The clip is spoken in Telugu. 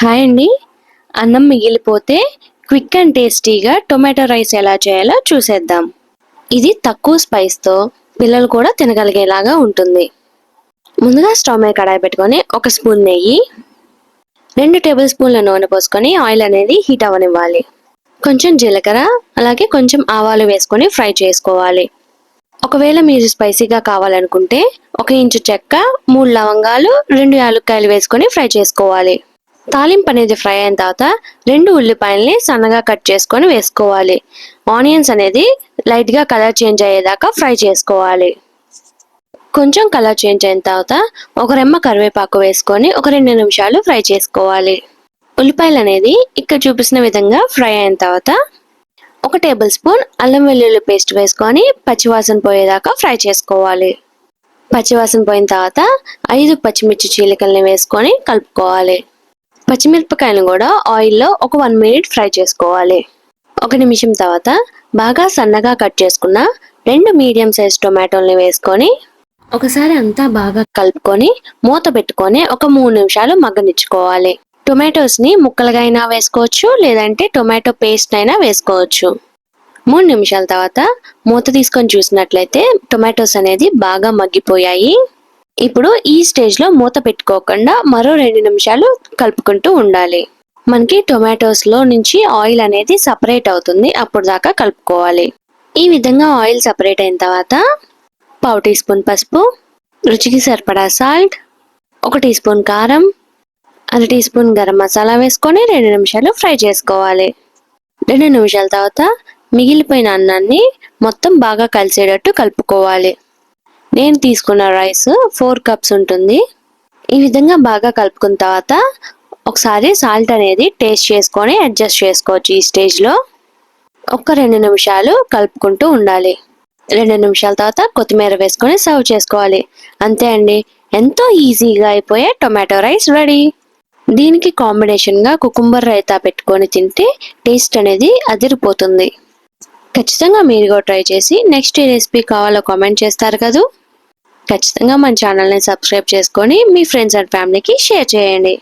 హాయ్ అండి. అన్నం మిగిలిపోతే క్విక్ అండ్ టేస్టీగా టొమాటో రైస్ ఎలా చేయాలో చూసేద్దాం. ఇది తక్కువ స్పైస్తో పిల్లలు కూడా తినగలిగేలాగా ఉంటుంది. ముందుగా స్టవ్ మీద కడాయి పెట్టుకొని ఒక స్పూన్ నెయ్యి రెండు టేబుల్ స్పూన్ల నూనె పోసుకొని ఆయిల్ అనేది హీట్ అవ్వనివ్వాలి. కొంచెం జీలకర్ర అలాగే కొంచెం ఆవాలు వేసుకొని ఫ్రై చేసుకోవాలి. ఒకవేళ మీరు స్పైసీగా కావాలనుకుంటే ఒక ఇంచు చెక్క మూడు లవంగాలు రెండు యాలుక్కాయలు వేసుకొని ఫ్రై చేసుకోవాలి. తాలింపు అనేది ఫ్రై అయిన తర్వాత రెండు ఉల్లిపాయల్ని సన్నగా కట్ చేసుకొని వేసుకోవాలి. ఆనియన్స్ అనేది లైట్గా కలర్ చేంజ్ అయ్యేదాకా ఫ్రై చేసుకోవాలి. కొంచెం కలర్ చేంజ్ అయిన తర్వాత ఒక రెమ్మ కరివేపాకు వేసుకొని ఒక రెండు నిమిషాలు ఫ్రై చేసుకోవాలి. ఉల్లిపాయలు అనేది ఇక్కడ చూపిస్తున్న విధంగా ఫ్రై అయిన తర్వాత ఒక టేబుల్ స్పూన్ అల్లం వెల్లుల్లి పేస్ట్ వేసుకొని పచ్చివాసన పోయేదాకా ఫ్రై చేసుకోవాలి. పచ్చివాసన పోయిన తర్వాత ఐదు పచ్చిమిర్చి చీలికల్ని వేసుకొని కలుపుకోవాలి. పచ్చిమిరపకాయలను కూడా ఆయిల్లో ఒక వన్ మినిట్ ఫ్రై చేసుకోవాలి. ఒక నిమిషం తర్వాత బాగా సన్నగా కట్ చేసుకున్న రెండు మీడియం సైజ్ టొమాటోల్ని వేసుకొని ఒకసారి అంతా బాగా కలుపుకొని మూత పెట్టుకొని ఒక మూడు నిమిషాలు మగ్గనిచ్చుకోవాలి. టొమాటోస్ని ముక్కలుగా అయినా వేసుకోవచ్చు లేదంటే టొమాటో పేస్ట్ అయినా వేసుకోవచ్చు. మూడు నిమిషాల తర్వాత మూత తీసుకొని చూసినట్లయితే టొమాటోస్ అనేది బాగా మగ్గిపోయాయి. ఇప్పుడు ఈ స్టేజ్లో మూత పెట్టుకోకుండా మరో రెండు నిమిషాలు కలుపుకుంటూ ఉండాలి. మనకి టొమాటోస్లో నుంచి ఆయిల్ అనేది సపరేట్ అవుతుంది. అప్పుడు దాకా కలుపుకోవాలి. ఈ విధంగా ఆయిల్ సపరేట్ అయిన తర్వాత పావు టీ స్పూన్ పసుపు రుచికి సరిపడా సాల్ట్ ఒక టీ స్పూన్ కారం అర టీ స్పూన్ గరం మసాలా వేసుకొని రెండు నిమిషాలు ఫ్రై చేసుకోవాలి. రెండు నిమిషాల తర్వాత మిగిలిపోయిన అన్నాన్ని మొత్తం బాగా కలిసేటట్టు కలుపుకోవాలి. నేను తీసుకున్న రైస్ ఫోర్ కప్స్ ఉంటుంది. ఈ విధంగా బాగా కలుపుకున్న తర్వాత ఒకసారి సాల్ట్ అనేది టేస్ట్ చేసుకొని అడ్జస్ట్ చేసుకోవచ్చు ఈ స్టేజ్లో ఒక్క రెండు నిమిషాలు కలుపుకుంటూ ఉండాలి. రెండు నిమిషాల తర్వాత కొత్తిమీర వేసుకొని సర్వ్ చేసుకోవాలి. అంతే అండి. ఎంతో ఈజీగా అయిపోయే టొమాటో రైస్ రెడీ దీనికి కాంబినేషన్గా కుకుంబర్ రైతా పెట్టుకొని తింటే టేస్ట్ అనేది అదిరిపోతుంది. ఖచ్చితంగా మీరు కూడా ట్రై చేసి నెక్స్ట్ రెసిపీ కావాలో కామెంట్ చేస్తారు కదూ. ఖచ్చితంగా మన ఛానల్ని సబ్స్క్రైబ్ చేసుకొని మీ ఫ్రెండ్స్ అండ్ ఫ్యామిలీకి షేర్ చేయండి.